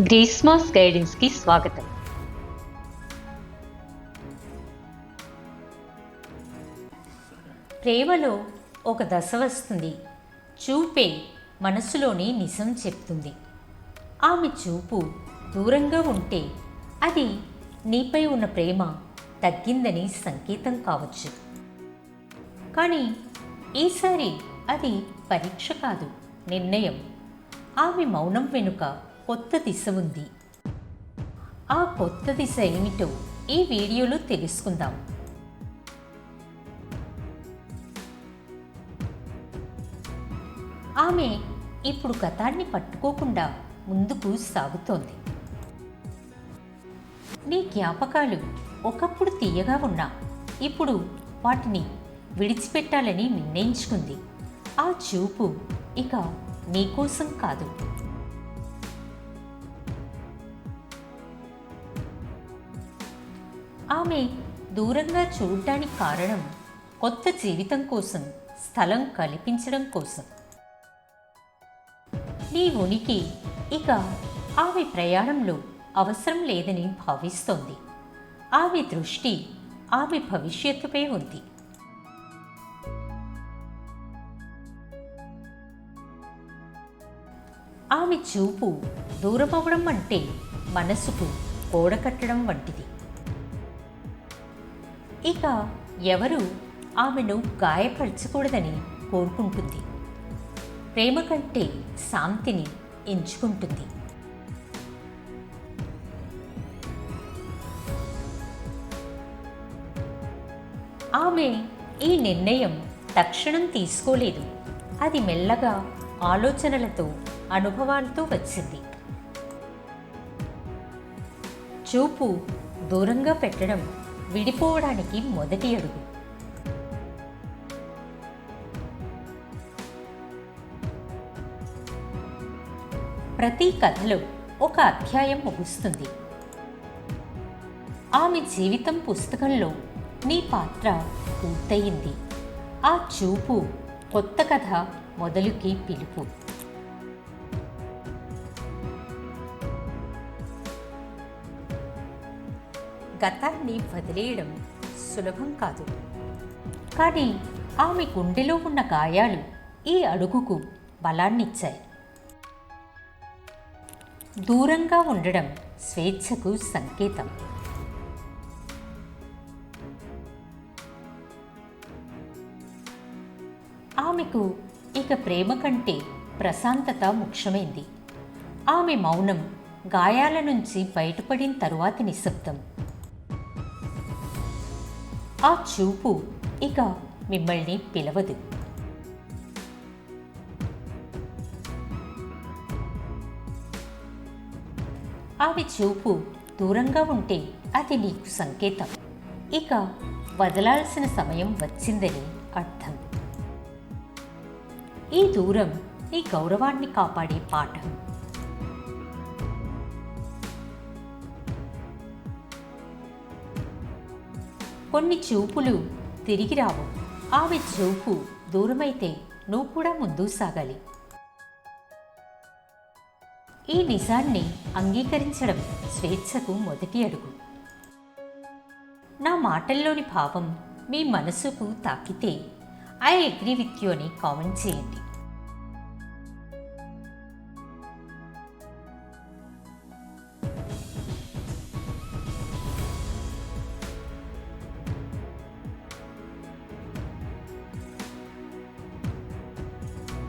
గ్రీస్మాస్ గైడెన్స్కి స్వాగతం. ప్రేమలో ఒక దశ వస్తుంది. చూపే మనసులోని నిజం చెప్తుంది. ఆమె చూపు దూరంగా ఉంటే అది నీపై ఉన్న ప్రేమ తగ్గిందని సంకేతం కావచ్చు. కానీ ఈసారి అది పరీక్ష కాదు నిర్ణయం. ఆమె మౌనం వెనుక కొత్త దిశ ఉంది. ఆ కొత్త దిశ ఏమిటో ఈ వీడియోలో తెలుసుకుందాం. ఆమె ఇప్పుడు గతాన్ని పట్టుకోకుండా ముందుకు సాగుతోంది. నీ జ్ఞాపకాలు ఒకప్పుడు తీయగా ఉన్నా ఇప్పుడు వాటిని విడిచిపెట్టాలని నిర్ణయించుకుంది. ఆ చూపు ఇక నీకోసం కాదు. ఆమె దూరంగా చూడడానికి కారణం కొత్త జీవితం కోసం స్థలం కల్పించడం కోసం. నీ ఉనికి ఇక ఆమె ప్రయాణంలో అవసరం లేదని భావిస్తోంది. ఆమె దృష్టి ఆమె భవిష్యత్తుపై ఉంది. ఆమె చూపు దూరమవడం అంటే మనసుకు గోడ కట్టడం వంటిది. ఇక ఎవరు ఆమెను గాయపరచకూడదని కోరుకుంటుంది. ప్రేమ కంటే శాంతిని ఎంచుకుంటుంది. ఆమె ఈ నిర్ణయం తక్షణం తీసుకోలేదు. అది మెల్లగా ఆలోచనలతో అనుభవాలతో వచ్చింది. చూపు దూరంగా పెట్టడం విడిపోవడానికి మొదటి అడుగు. ప్రతి కథలో ఒక అధ్యాయం ముగుస్తుంది. ఆమె జీవితం పుస్తకంలో నీ పాత్ర పూర్తయింది. ఆ చూపు కొత్త కథ మొదలుకి పిలుపు. గతాన్ని వదిలేయడం సులభం కాదు. కానీ ఆమె గుండెలో ఉన్న గాయాలు ఈ అడుగుకు బలాన్నిచ్చాయి. దూరంగా ఉండడం స్వేచ్ఛకు సంకేతం. ఆమెకు ఇక ప్రేమ కంటే ప్రశాంతత ముఖ్యమైంది. ఆమె మౌనం గాయాల నుంచి బయటపడిన తరువాతి నిశ్శబ్దం. ఆ చూపు ఇక మిమ్మల్ని పిలవదు ఆమె చూపు దూరంగా ఉంటే అది నీకు సంకేతం ఇక వదలాల్సిన సమయం వచ్చిందని అర్థం ఈ దూరం నీ గౌరవాన్ని కాపాడే పాఠం కొన్ని చూపులు తిరిగి రావు. ఆమె చూపు దూరమైతే నువ్వు కూడా ముందు సాగాలి. ఈ నిజాన్ని అంగీకరించడం స్వేచ్ఛకు మొదటి అడుగు. నా మాటల్లోని భావం మీ మనసుకు తాకితే ఐ అగ్రీ విత్ యూ అని కామెంట్ చేయండి.